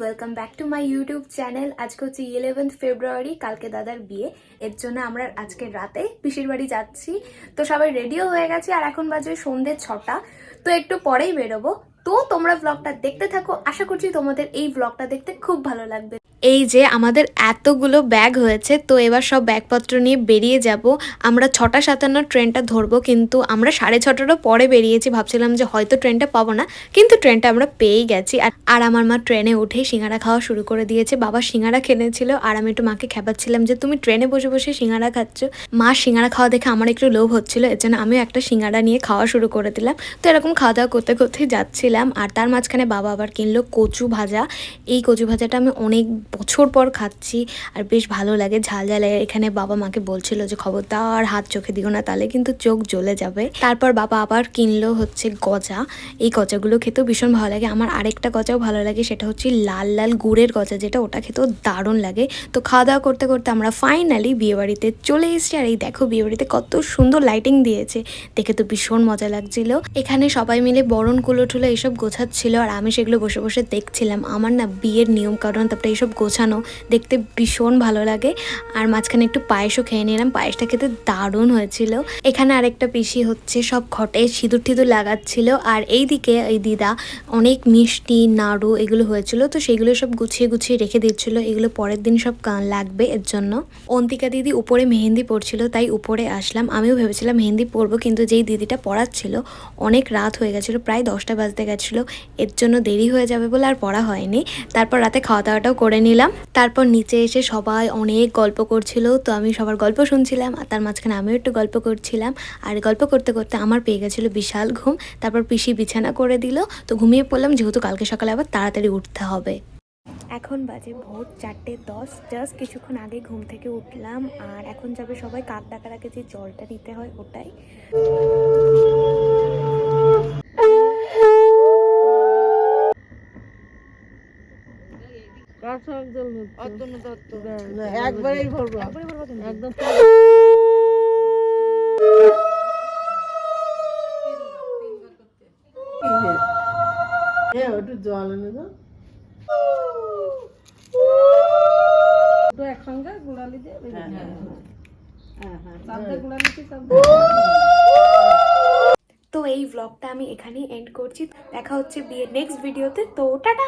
Welcome back to my YouTube channel আজকে হচ্ছে eleventh February কালকে দাদার বিয়ে। এর জন্য আমরা আজকে রাতে পিসির বাড়ি যাচ্ছি। তো সবাই রেডিও হয়ে গেছে, আর এখন বাজে সন্ধ্যে ছটা। তো একটু পরেই বেরোবো। তো তোমরা ব্লগটা দেখতে থাকো। আশা করছি তোমাদের এই ব্লগটা দেখতে খুব ভালো লাগবে। এই যে আমাদের এতগুলো ব্যাগ হয়েছে, তো এবার সব ব্যাগপত্র নিয়ে বেরিয়ে যাব। আমরা ছটা সাতান্ন ট্রেনটা ধরবো, কিন্তু আমরা সাড়ে ছটারও পরে বেরিয়েছি, ভাবছিলাম যে হয়তো ট্রেনটা পাবো না, কিন্তু ট্রেনটা আমরা পেয়েই গেছি। আর আমার মা ট্রেনে উঠে সিঙ্গারা খাওয়া শুরু করে দিয়েছে। বাবা সিঙ্গারা খেলেছিল, আর আমি একটু মাকে খেপাচ্ছিলাম যে, তুমি ট্রেনে বসে বসে সিঙ্গারা খাচ্ছ? মা সিঙ্গারা খাওয়া দেখে আমার একটু লোভ হচ্ছিল, এর জন্য আমিও একটা সিঙ্গারা নিয়ে খাওয়া শুরু করে দিলাম। তো এরকম খাওয়া দাওয়া করতে করতেই যাচ্ছিলাম, আর তার মাঝখানে বাবা আবার কিনলো কচু ভাজা। এই কচু ভাজাটা আমি অনেক বছর পর খাচ্ছি আর বেশ ভালো লাগে, ঝাল ঝাল এখানে বাবা মাকে বলছিল যে, খবরদার, হাত চোখে দিও না, তাহলে কিন্তু চোখ জ্বলে যাবে। তারপর বাবা আবার কিনলো হচ্ছে গজা। এই গজাগুলো খেতেও ভীষণ ভালো লাগে। আমার আরেকটা গজাও ভালো লাগে, সেটা হচ্ছে লাল লাল গুড়ের গজা, যেটা ওটা খেতেও দারুণ লাগে। তো খাওয়া দাওয়া করতে করতে আমরা ফাইনালি বিয়েবাড়িতে চলে এসেছি। আর এই দেখো বিয়েবাড়িতে কত সুন্দর লাইটিং দিয়েছে। দেখে তো ভীষণ মজা লাগছিল। এখানে সবাই মিলে বরণ কুলো ঠুলো এইসব গোছাচ্ছিল। আর আমি সেগুলো বসে বসে দেখছিলাম। আমার না বিয়ের নিয়ম কারণ তারপরে এইসব গোছানো। দেখতে ভীষণ ভালো লাগে। আর মাঝখানে একটু পায়েসও খেয়ে নিলাম। পায়েসটা খেতে দারুণ হয়েছিল। এখানে আরেকটা পিসি হচ্ছে, সব ঘটে, সিঁদুর টিঁদুর লাগাচ্ছিল। আর এইদিকে এই দিদা অনেক মিষ্টি, নাড়ু এগুলো হয়েছিল। তো সেগুলো সব গুছিয়ে গুছিয়ে রেখে দিচ্ছিল এগুলো পরের দিন সব লাগবে এর জন্য। অন্তিকা দিদি উপরে মেহেন্দি পড়ছিল তাই উপরে আসলাম। আমিও ভেবেছিলাম মেহেন্দি পরবো, কিন্তু যেই দিদিটা পড়াচ্ছিল, অনেক রাত হয়ে গেছিল, প্রায় দশটা বাজতে গেছিল। এর জন্য দেরি হয়ে যাবে বলে আর পড়া হয়নি। তারপর রাতে খাওয়া দাওয়াটাও করে নিলাম। তারপর নিচে এসে সবাই অনেক গল্প করছিল। তো আমি সবার গল্প শুনছিলাম আর তার মাঝখানে আমিও একটু গল্প করছিলাম। আর গল্প করতে করতে আমার পেয়ে গেছিল বিশাল ঘুম। তারপর পিসি বিছানা করে দিল। তো ঘুমিয়ে পড়লাম, যেহেতু কালকে সকালে আবার তাড়াতাড়ি উঠতে হবে। এখন বাজে ভোর চারটে দশ। জাস্ট কিছুক্ষণ আগে ঘুম থেকে উঠলাম। আর এখন যাবে সবাই কাক ডাকার আগে যে জলটা দিতে হয় ওটাই। একবারেই ভরবো একদম একটু জল এনে দাও। একসঙ্গে গুড়ালি দিয়ে। হ্যাঁ হ্যাঁ গুড়ালি তো এই ব্লগটা আমি এখানেই এন্ড করছি। দেখা হচ্ছে বিয়ের নেক্সট ভিডিওতে তো টাটা!